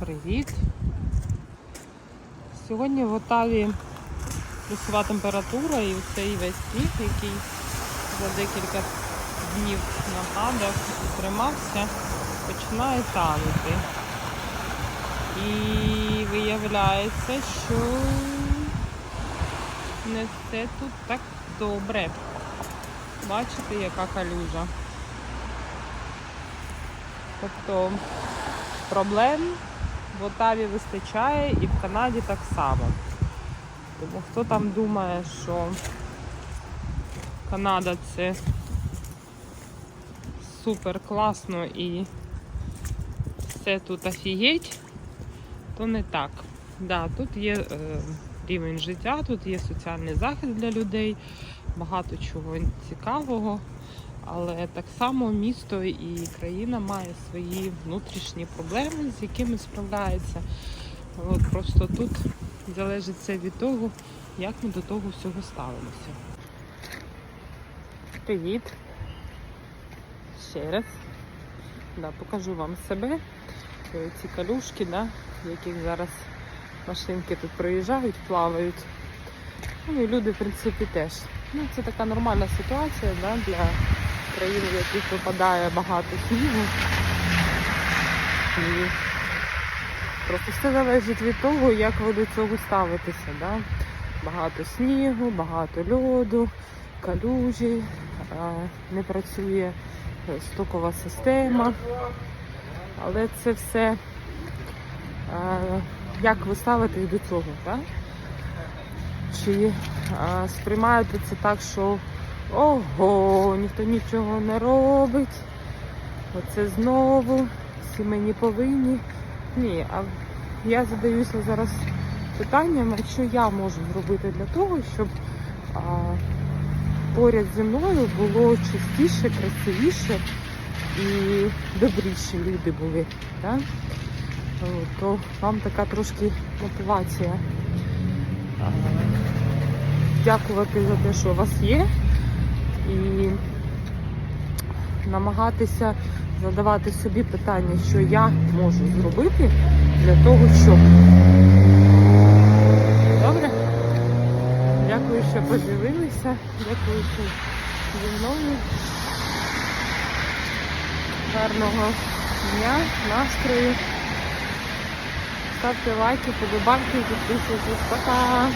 Привіт! Сьогодні в Отаві плюсова температура і цей весь сніг, який за декілька днів нагадав і тримався, починає танути. І виявляється, що не все тут так добре. Бачите, яка калюжа. Тобто проблем в Отаві вистачає і в Канаді так само. Тому хто там думає, що Канада це супер класно і все тут офігеть, то не так. Да, тут є е, рівень життя, тут є соціальний захист для людей, багато чого цікавого. Але так само місто і країна має свої внутрішні проблеми, з якими справляється. От просто тут залежить все від того, як ми до того всього ставимося. Привіт! Ще раз. Да, покажу вам себе. Е, Ці калюшки, да, яких зараз машинки тут проїжджають, плавають. Ну і люди, в принципі, теж. Ну, це така нормальна ситуація да, для країн, в яких випадає багато снігу. І просто все залежить від того, як ви до цього ставитеся. Да? Багато снігу, багато льоду, калюжі, не працює е, стокова система. Але це все як ви ставитесь до цього, так? Чи сприймаєте це так, що ого, ніхто нічого не робить. Оце знову, всі мені повинні. Ні, а я задаюся зараз питанням, що я можу зробити для того, щоб а, поряд зі мною було чистіше, красивіше і добріші люди були. От, То вам така трошки мотивація. Дякувати за те, що у вас є, і намагатися задавати собі питання, що я можу зробити для того, щоб. Добре? Дякую, що подивилися. Дякую, що зі мною. Гарного дня, настрою. Ставте лайки, подобайки, підписуйтесь. Пока!